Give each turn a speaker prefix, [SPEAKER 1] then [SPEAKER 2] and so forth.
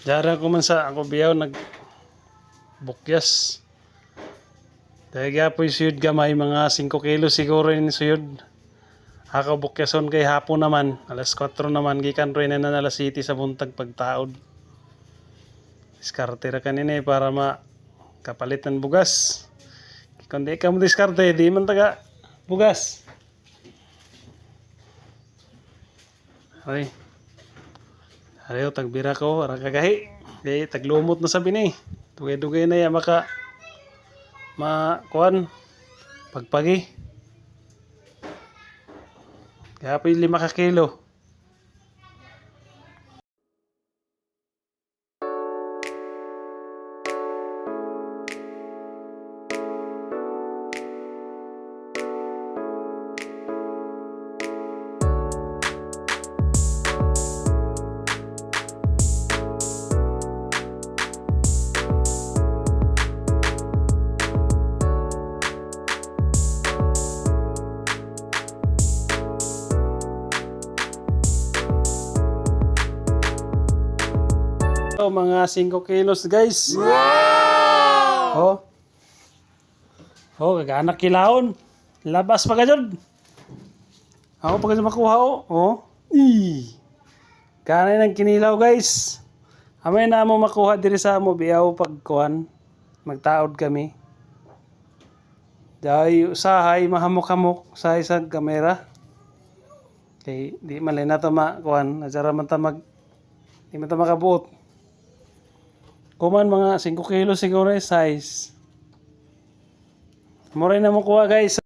[SPEAKER 1] Dara ko man sa ako biyaw nag bukyas. Dahil gapoy suyod gamay mga 5 kilo siguro yun suyod. Ako bukyason kay hapon naman, alas 4 naman gikan rin na alas 7 sa buntag pagtaod. Diskarte ra kanina eh, para ma kapalit ng bugas. Kung di ka mo diskarte, di man taga bugas. Ay. Ayaw, tagbira ko, ara kagahi. Kaya taglumot na sabi ni. Dugay-dugay na ya maka ma kuan pagpagi. Kaya pa lima ka kilo. Ito, mga 5 kilos guys. Wow! Oh. Oh, kaganak kilaon. Labas pa ka dyan. Ako pa kasi makuha oh. Oh. Ih. Kanay ng kinilaw guys. Amay na mo makuha diri sa mo biyaw pagkuhan. Magtaod kami. Dahil usahay mahamok-hamok sa isang kamera. Kay di man na to makuhan. Nasara man ta mag di man ta makabuot. Kuman mga 5 kilo siguro yung size. Mura na mo kuha guys.